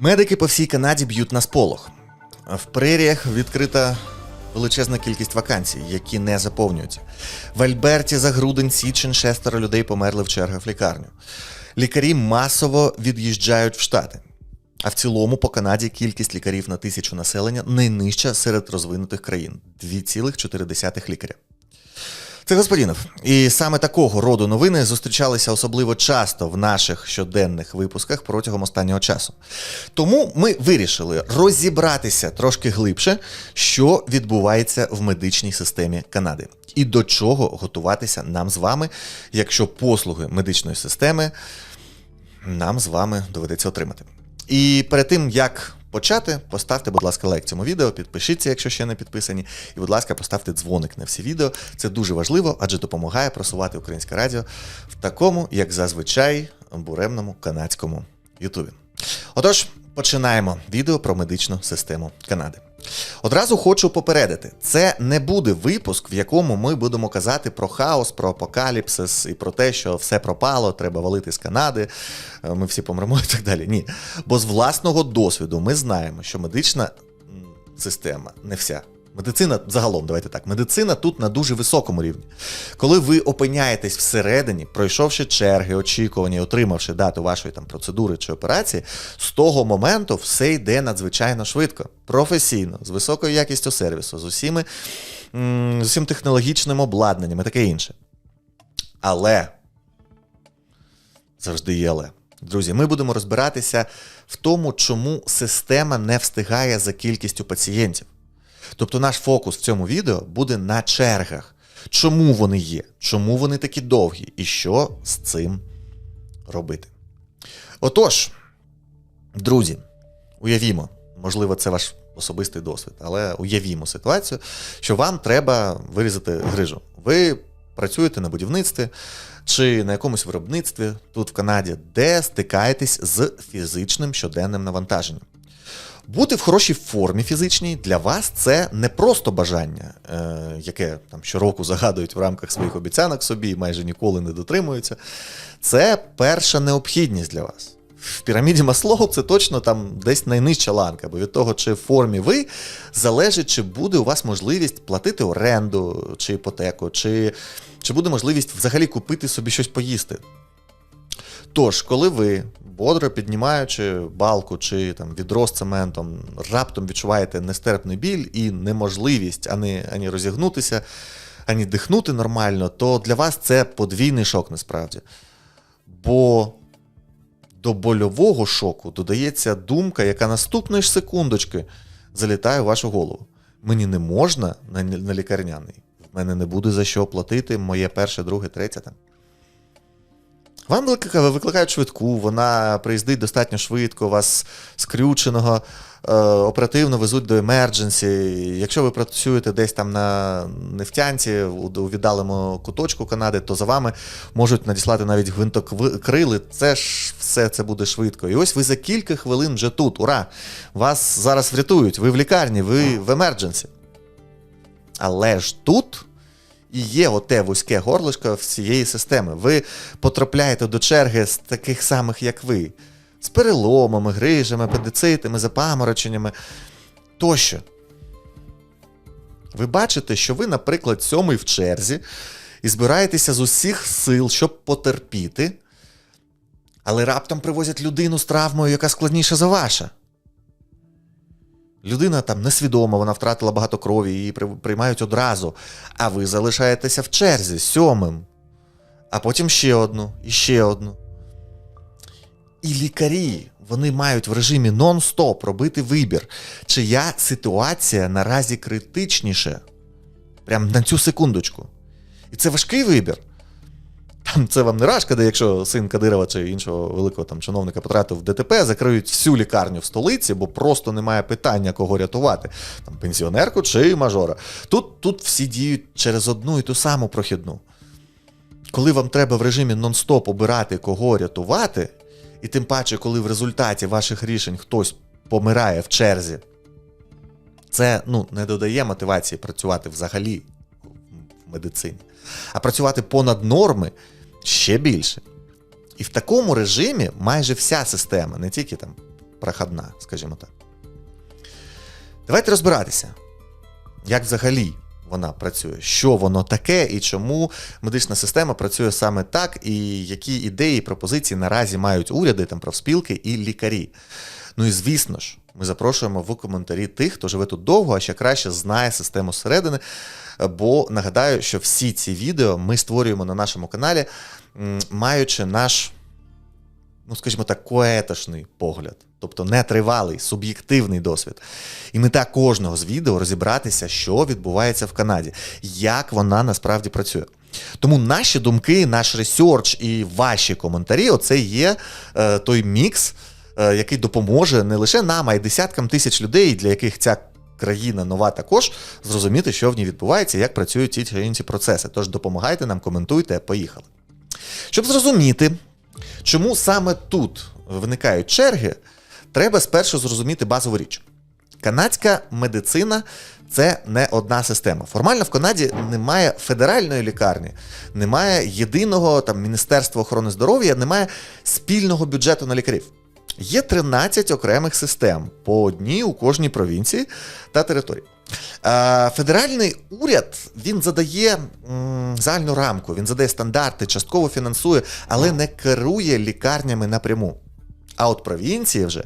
Медики по всій Канаді б'ють на сполох. В преріях відкрита величезна кількість вакансій, які не заповнюються. В Альберті за грудень січень шестеро людей померли в чергах в лікарню. Лікарі масово від'їжджають в Штати. А в цілому по Канаді кількість лікарів на тисячу населення найнижча серед розвинутих країн 2,4 лікаря. Це господінов. І саме такого роду новини зустрічалися особливо часто в наших щоденних випусках протягом останнього часу. Тому ми вирішили розібратися трошки глибше, що відбувається в медичній системі Канади, і до чого готуватися нам з вами, якщо послуги медичної системи нам з вами доведеться отримати. І перед тим як почати, поставте, будь ласка, лайк цьому відео, підпишіться, якщо ще не підписані, і, будь ласка, поставте дзвоник на всі відео. Це дуже важливо, адже допомагає просувати українське радіо в такому, як зазвичай, буремному канадському Ютубі. Отож, починаємо відео про медичну систему Канади. Одразу хочу попередити: це не буде випуск, в якому ми будемо казати про хаос, про апокаліпсис і про те, що все пропало, треба валити з Канади, е, ми всі помремо і так далі. Ні. Бо з власного досвіду ми знаємо, що медична система не вся. Медицина загалом, давайте так, медицина тут на дуже високому рівні. Коли ви опиняєтесь всередині, пройшовши черги, очікування, отримавши дату вашої там процедури чи операції, з того моменту все йде надзвичайно швидко, професійно, з високою якістю сервісу, з усіми з усім технологічним обладнанням і таке інше. Але завжди є але. Друзі, ми будемо розбиратися в тому, чому система не встигає за кількістю пацієнтів. Тобто наш фокус в цьому відео буде на чергах. Чому вони є, чому вони такі довгі, і що з цим робити. Отож, друзі, уявімо, можливо, це ваш особистий досвід, але уявімо ситуацію, що вам треба вирізати грижу. Ви працюєте на будівництві чи на якомусь виробництві тут в Канаді, де стикаєтесь з фізичним щоденним навантаженням. Бути в хорошій формі фізичній для вас це не просто бажання, е, яке там щороку загадують в рамках своїх обіцянок собі і майже ніколи не дотримуються. Це перша необхідність для вас. В піраміді Маслоу це точно там десь найнижча ланка, бо від того, чи в формі ви, залежить, чи буде у вас можливість платити оренду чи іпотеку, чи, чи буде можливість взагалі купити собі щось поїсти. Тож, коли ви, бодро піднімаючи балку чи там відро з цементом, раптом відчуваєте нестерпний біль і неможливість ані, ані розігнутися, ані дихнути нормально, то для вас це подвійний шок насправді. Бо до больового шоку додається думка, яка наступної ж секундочки залітає в вашу голову. Мені не можна на, лікарняний. В мене не буде за що оплатити моє перше, друге, третє там. Вам викликають, швидку, вона приїздить достатньо швидко, вас скрюченого е, оперативно везуть до емердженсі. Якщо ви працюєте десь там на нефтянці, у, у віддалому куточку Канади, то за вами можуть надіслати навіть гвинтокрили. Це ж все це буде швидко. І ось ви за кілька хвилин вже тут. Ура! Вас зараз врятують, ви в лікарні, ви в емердженсі. Але ж тут і є оте вузьке горлишко всієї системи. Ви потрапляєте до черги з таких самих, як ви, з переломами, грижами, апендицитами, запамороченнями тощо. Ви бачите, що ви, наприклад, сьомий в черзі і збираєтеся з усіх сил, щоб потерпіти, але раптом привозять людину з травмою, яка складніша за ваша. Людина там несвідома, вона втратила багато крові, її приймають одразу, а ви залишаєтеся в черзі сьомим, а потім ще одну, і ще одну. І лікарі вони мають в режимі нон-стоп робити вибір, чия ситуація наразі критичніше. Прям на цю секундочку. І це важкий вибір. Це вам не рашка, де якщо син Кадирова чи іншого великого там чиновника потрапив в ДТП, закриють всю лікарню в столиці, бо просто немає питання, кого рятувати. Там пенсіонерку чи мажора. Тут, тут всі діють через одну і ту саму прохідну. Коли вам треба в режимі нон-стоп обирати, кого рятувати, і тим паче, коли в результаті ваших рішень хтось помирає в черзі, це ну, не додає мотивації працювати взагалі в медицині. А працювати понад норми ще більше. І в такому режимі майже вся система, не тільки там проходна, скажімо так. Давайте розбиратися, як взагалі вона працює, що воно таке і чому медична система працює саме так, і які ідеї, пропозиції наразі мають уряди, там, профспілки і лікарі. Ну і звісно ж, ми запрошуємо в коментарі тих, хто живе тут довго, а ще краще знає систему зсередини. Бо нагадаю, що всі ці відео ми створюємо на нашому каналі, маючи наш, ну скажімо так, коетошний погляд, тобто нетривалий, суб'єктивний досвід. І мета кожного з відео розібратися, що відбувається в Канаді, як вона насправді працює. Тому наші думки, наш ресерч і ваші коментарі оце є е, той мікс, який допоможе не лише нам, а й десяткам тисяч людей, для яких ця країна нова також, зрозуміти, що в ній відбувається, як працюють ті чи інші процеси. Тож допомагайте нам, коментуйте, поїхали. Щоб зрозуміти, чому саме тут виникають черги, треба спершу зрозуміти базову річ. Канадська медицина це не одна система. Формально в Канаді немає федеральної лікарні, немає єдиного там міністерства охорони здоров'я, немає спільного бюджету на лікарів. Є 13 окремих систем по одній у кожній провінції та території. Е, Федеральний уряд він задає загальну рамку, він задає стандарти, частково фінансує, але не керує лікарнями напряму. А от провінції вже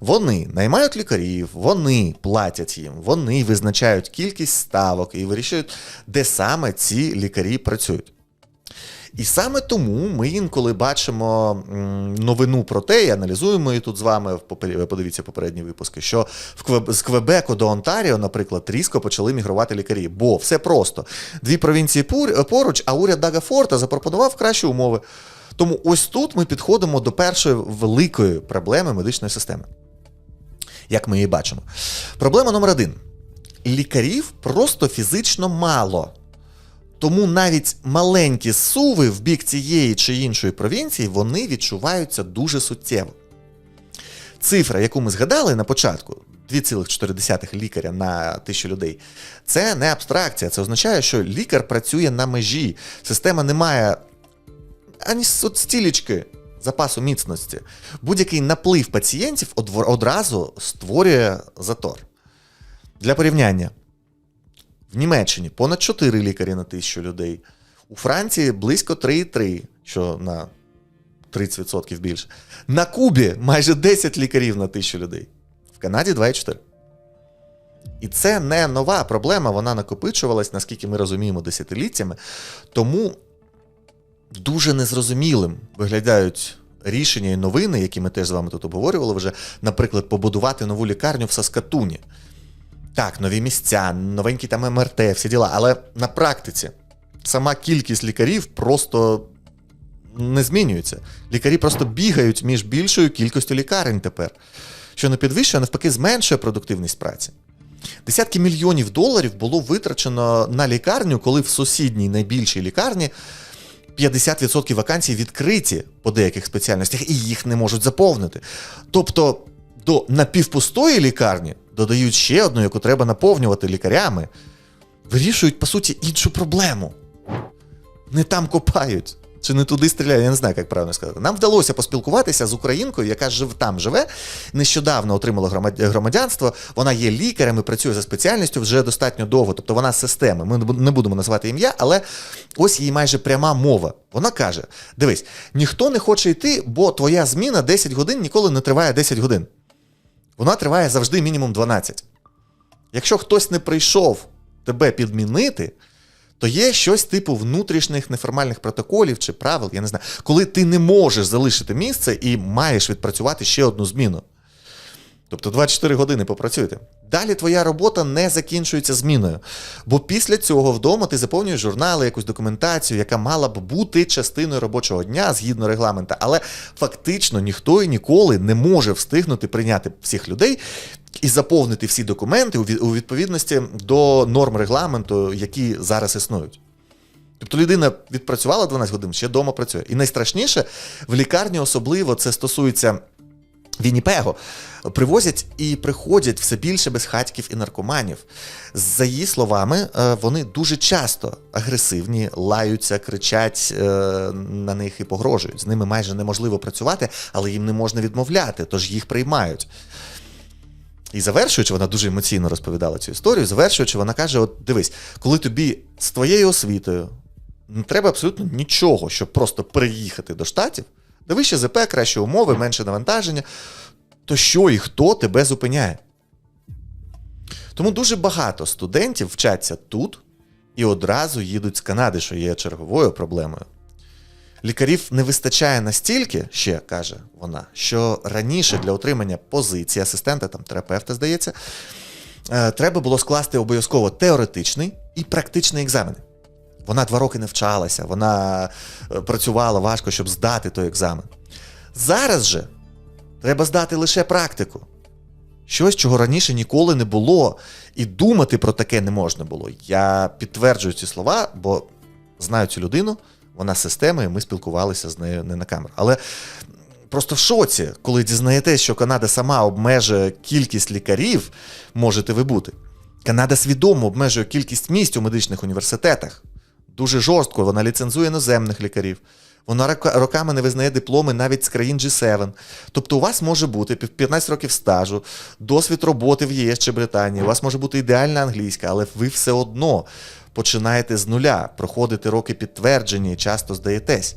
вони наймають лікарів, вони платять їм, вони визначають кількість ставок і вирішують, де саме ці лікарі працюють. І саме тому ми інколи бачимо новину про те, і аналізуємо її тут з вами, подивіться попередні випуски, що в Квеб- з Квебеку до Онтаріо, наприклад, різко почали мігрувати лікарі. Бо все просто. Дві провінції поруч, а уряд Дага Форта запропонував кращі умови. Тому ось тут ми підходимо до першої великої проблеми медичної системи. Як ми її бачимо. Проблема номер один: лікарів просто фізично мало. Тому навіть маленькі суви в бік цієї чи іншої провінції вони відчуваються дуже суттєво. Цифра, яку ми згадали на початку, 2,4 лікаря на тисячу людей, це не абстракція. Це означає, що лікар працює на межі. Система не має ані от стілечки запасу міцності. Будь-який наплив пацієнтів одразу створює затор. Для порівняння. В Німеччині понад 4 лікарі на тисячу людей. У Франції близько 3,3, що на 30% більше. На Кубі майже 10 лікарів на тисячу людей. В Канаді 2,4. І це не нова проблема, вона накопичувалась, наскільки ми розуміємо, десятиліттями. Тому дуже незрозумілим виглядають рішення і новини, які ми теж з вами тут обговорювали вже, наприклад, побудувати нову лікарню в Саскатуні. Так, нові місця, новенькі там МРТ, всі діла. Але на практиці сама кількість лікарів просто не змінюється. Лікарі просто бігають між більшою кількістю лікарень тепер, що не підвищує, а навпаки, зменшує продуктивність праці. Десятки мільйонів доларів було витрачено на лікарню, коли в сусідній найбільшій лікарні 50% вакансій відкриті по деяких спеціальностях і їх не можуть заповнити. Тобто до напівпустої лікарні додають ще одну, яку треба наповнювати лікарями, вирішують, по суті, іншу проблему. Не там копають. Чи не туди стріляють, я не знаю, як правильно сказати. Нам вдалося поспілкуватися з українкою, яка жив там живе, нещодавно отримала громадянство. Вона є лікарем і працює за спеціальністю вже достатньо довго. Тобто вона з системи. Ми не будемо називати ім'я, але ось її майже пряма мова. Вона каже: дивись, ніхто не хоче йти, бо твоя зміна 10 годин ніколи не триває 10 годин. Вона триває завжди мінімум 12. Якщо хтось не прийшов тебе підмінити, то є щось типу внутрішніх неформальних протоколів чи правил, я не знаю, коли ти не можеш залишити місце і маєш відпрацювати ще одну зміну. Тобто 24 години попрацюєте. Далі твоя робота не закінчується зміною. Бо після цього вдома ти заповнюєш журнали, якусь документацію, яка мала б бути частиною робочого дня згідно регламента. Але фактично ніхто і ніколи не може встигнути прийняти всіх людей і заповнити всі документи у відповідності до норм регламенту, які зараз існують. Тобто людина відпрацювала 12 годин, ще вдома працює. І найстрашніше в лікарні особливо це стосується Вінніпего привозять і приходять все більше безхатьків і наркоманів. За її словами, е, вони дуже часто агресивні, лаються, кричать е, на них і погрожують. З ними майже неможливо працювати, але їм не можна відмовляти, тож їх приймають. І завершуючи, вона дуже емоційно розповідала цю історію. Завершуючи, вона каже: от дивись, коли тобі з твоєю освітою не треба абсолютно нічого, щоб просто переїхати до штатів, де вище ЗП, кращі умови, менше навантаження, то що і хто тебе зупиняє? Тому дуже багато студентів вчаться тут і одразу їдуть з Канади, що є черговою проблемою. Лікарів не вистачає настільки, ще каже вона, що раніше для отримання позиції асистента, там терапевта, здається, е, треба було скласти обов'язково теоретичний і практичний екзамени. Вона два роки не вчалася, вона е, працювала важко, щоб здати той екзамен. Зараз же треба здати лише практику. Щось, чого раніше ніколи не було, і думати про таке не можна було. Я підтверджую ці слова, бо знаю цю людину, вона з системи, і ми спілкувалися з нею не на камеру. Але просто в шоці, коли дізнаєтесь, що Канада сама обмежує кількість лікарів, можете ви бути. Канада свідомо обмежує кількість місць у медичних університетах. Дуже жорстко вона ліцензує іноземних лікарів. Вона роками не визнає дипломи навіть з країн G7. Тобто у вас може бути 15 років стажу, досвід роботи в ЄС чи Британії, у вас може бути ідеальна англійська, але ви все одно починаєте з нуля, проходите роки підтвердження і часто здаєтесь.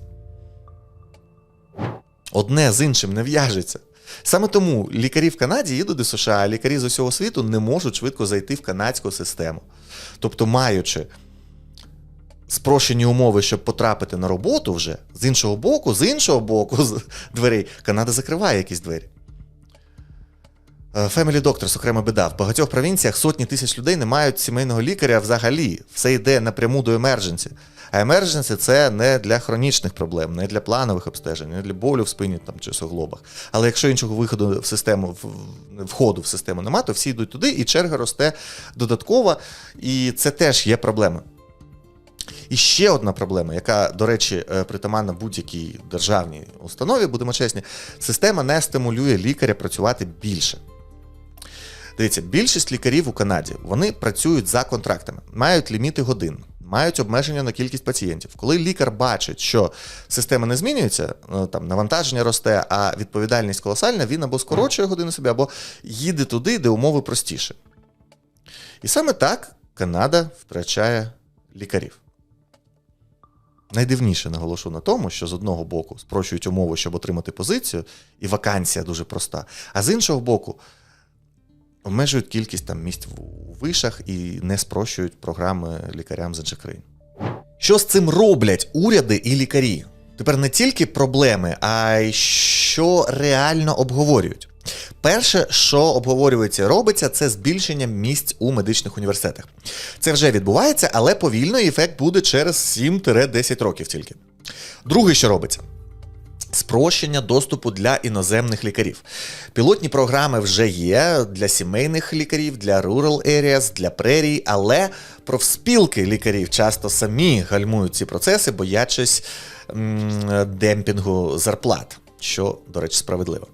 Одне з іншим не в'яжеться. Саме тому лікарі в Канаді їдуть до США, а лікарі з усього світу не можуть швидко зайти в канадську систему. Тобто, маючи спрощені умови, щоб потрапити на роботу вже з іншого боку, з іншого боку з дверей, Канада закриває якісь двері. Е, Family Doctors, окрема біда. В багатьох провінціях сотні тисяч людей не мають сімейного лікаря взагалі. Все йде напряму до емердженсі. А емердженсі це не для хронічних проблем, не для планових обстежень, не для болю в спині там, чи суглобах. Але якщо іншого виходу в систему, входу в систему немає, то всі йдуть туди, і черга росте додатково, і це теж є проблема. І ще одна проблема, яка, до речі, е, притаманна будь-якій державній установі, будемо чесні, система не стимулює лікаря працювати більше. Дивіться, більшість лікарів у Канаді вони працюють за контрактами, мають ліміти годин, мають обмеження на кількість пацієнтів. Коли лікар бачить, що система не змінюється, е, там навантаження росте, а відповідальність колосальна, він або скорочує години собі, або їде туди, де умови простіше. І саме так Канада втрачає лікарів. Найдивніше наголошу на тому, що з одного боку спрощують умови, щоб отримати позицію, і вакансія дуже проста, а з іншого боку, обмежують кількість там місць у вишах і не спрощують програми лікарям з інших країн. Що з цим роблять уряди і лікарі? Тепер не тільки проблеми, а й що реально обговорюють. Перше, що обговорюється і робиться, це збільшення місць у медичних університетах. Це вже відбувається, але повільно ефект буде через 7-10 років тільки. Друге, що робиться. Спрощення доступу для іноземних лікарів. Пілотні програми вже є для сімейних лікарів, для rural areas, для прерій, але профспілки лікарів часто самі гальмують ці процеси, боячись м, демпінгу зарплат, що, до речі, справедливо.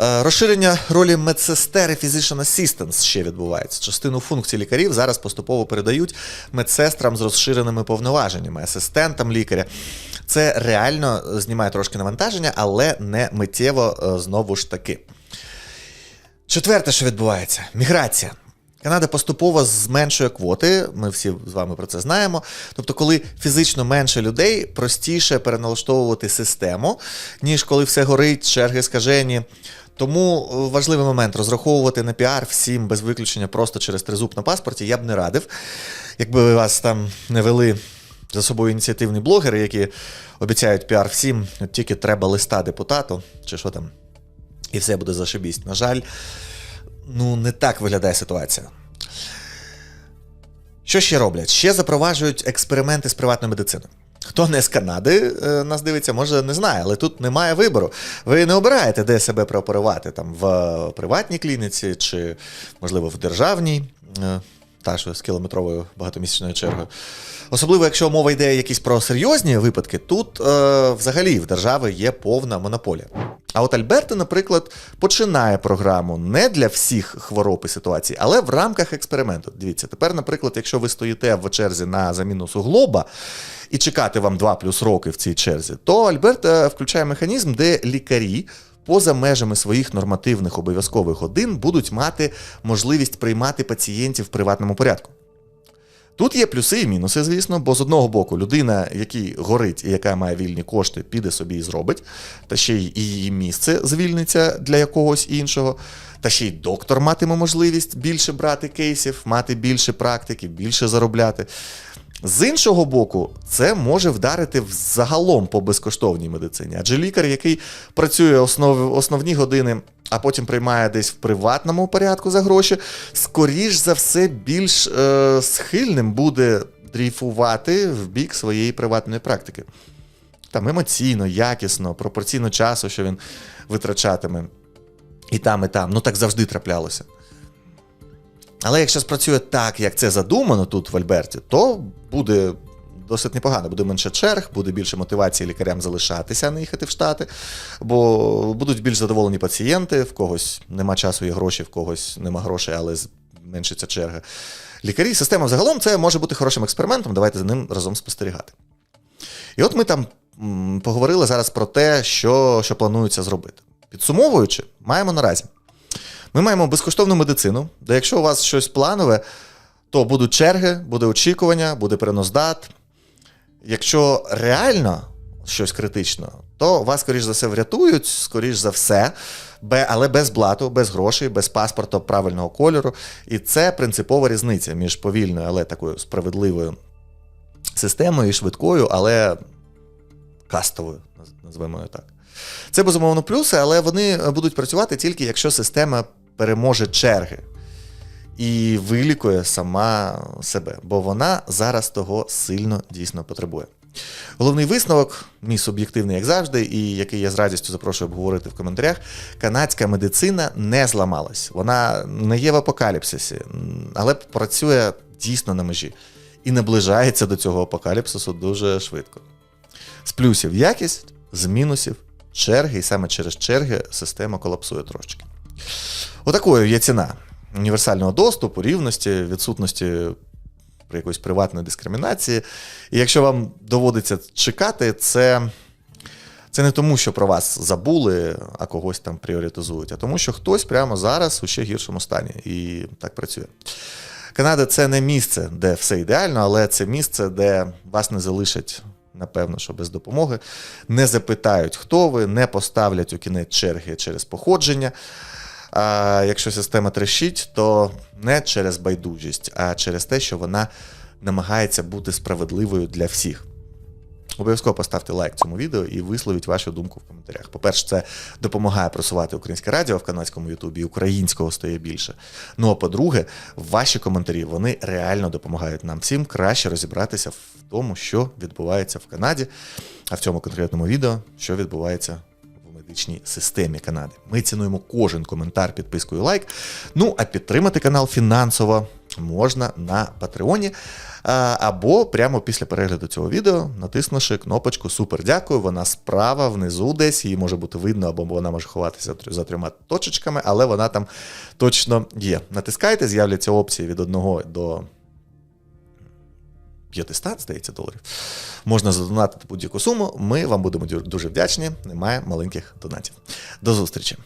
Е, Розширення ролі медсестер і physician assistants ще відбувається. Частину функцій лікарів зараз поступово передають медсестрам з розширеними повноваженнями, асистентам лікаря. Це реально знімає трошки навантаження, але не миттєво е, знову ж таки. Четверте, що відбувається: міграція. Канада поступово зменшує квоти, ми всі з вами про це знаємо. Тобто, коли фізично менше людей, простіше переналаштовувати систему, ніж коли все горить, черги скажені. Тому е, важливий момент розраховувати на піар всім без виключення просто через тризуб на паспорті я б не радив. Якби вас там не вели за собою ініціативні блогери, які обіцяють піар всім, от тільки треба листа депутату, чи що там, і все буде зашибісь. На жаль, ну не так виглядає ситуація. Що ще роблять? Ще запроваджують експерименти з приватною медициною. Хто не з Канади е, нас дивиться, може не знає, але тут немає вибору. Ви не обираєте, де себе прооперувати, там в приватній клініці чи, можливо, в державній. Е, та що з кілометровою багатомісячною чергою. Особливо, якщо мова йде якісь про серйозні випадки, тут е, взагалі в держави є повна монополія. А от Альберта, наприклад, починає програму не для всіх хвороб і ситуацій, але в рамках експерименту. Дивіться, тепер, наприклад, якщо ви стоїте в черзі на заміну суглоба і чекати вам 2 плюс роки в цій черзі, то Альберт е, включає механізм, де лікарі поза межами своїх нормативних обов'язкових годин будуть мати можливість приймати пацієнтів в приватному порядку. Тут є плюси і мінуси, звісно, бо з одного боку людина, який горить і яка має вільні кошти, піде собі і зробить, та ще й її місце звільниться для якогось іншого, та ще й доктор матиме можливість більше брати кейсів, мати більше практики, більше заробляти. З іншого боку, це може вдарити загалом по безкоштовній медицині. Адже лікар, який працює основ, основні години, а потім приймає десь в приватному порядку за гроші, скоріш за все більш е, схильним буде дрейфувати в бік своєї приватної практики. Там емоційно, якісно, пропорційно часу, що він витрачатиме. І там, і там. Ну так завжди траплялося. Але якщо спрацює так, як це задумано тут в Альберті, то буде досить непогано. Буде менше черг, буде більше мотивації лікарям залишатися, а не їхати в Штати, бо будуть більш задоволені пацієнти, в когось нема часу і грошей, в когось нема грошей, але зменшиться черга. Лікарі, система загалом це може бути хорошим експериментом. Давайте за ним разом спостерігати. І от ми там поговорили зараз про те, що, що планується зробити. Підсумовуючи, маємо наразі. Ми маємо безкоштовну медицину, де якщо у вас щось планове, то будуть черги, буде очікування, буде переноздат. Якщо реально щось критично, то вас, скоріш за все, врятують, скоріш за все, але без блату, без грошей, без паспорта правильного кольору. І це принципова різниця між повільною, але такою справедливою системою і швидкою, але кастовою, наз- назвемо її так. Це безумовно плюси, але вони будуть працювати тільки якщо система переможе черги і вилікує сама себе, бо вона зараз того сильно дійсно потребує. Головний висновок, мій суб'єктивний, як завжди, і який я з радістю запрошую обговорити в коментарях: канадська медицина не зламалась. Вона не є в апокаліпсисі, але працює дійсно на межі і наближається до цього апокаліпсису дуже швидко. З плюсів якість, з мінусів черги, і саме через черги система колапсує трошечки. Отакою є ціна універсального доступу, рівності, відсутності при якоїсь приватної дискримінації. І якщо вам доводиться чекати, це, це не тому, що про вас забули, а когось там пріоритизують, а тому, що хтось прямо зараз у ще гіршому стані. І так працює. Канада це не місце, де все ідеально, але це місце, де вас не залишать, напевно, що без допомоги, не запитають, хто ви, не поставлять у кінець черги через походження. А якщо система трещить, то не через байдужість, а через те, що вона намагається бути справедливою для всіх. Обов'язково поставте лайк цьому відео і висловіть вашу думку в коментарях. По-перше, це допомагає просувати українське радіо в канадському Ютубі, українського стає більше. Ну а по-друге, ваші коментарі вони реально допомагають нам всім краще розібратися в тому, що відбувається в Канаді, а в цьому конкретному відео, що відбувається в медичній системі Канади. Ми цінуємо кожен коментар підпискою лайк. Ну а підтримати канал фінансово можна на Патреоні. Або прямо після перегляду цього відео, натиснувши кнопочку Супер дякую. Вона справа внизу десь, її може бути видно, або вона може ховатися за трьома точечками, але вона там точно є. Натискайте, з'являться опції від 1 до 500, здається, доларів. Можна задонатити будь-яку суму. Ми вам будемо дуже вдячні. Немає маленьких донатів. До зустрічі!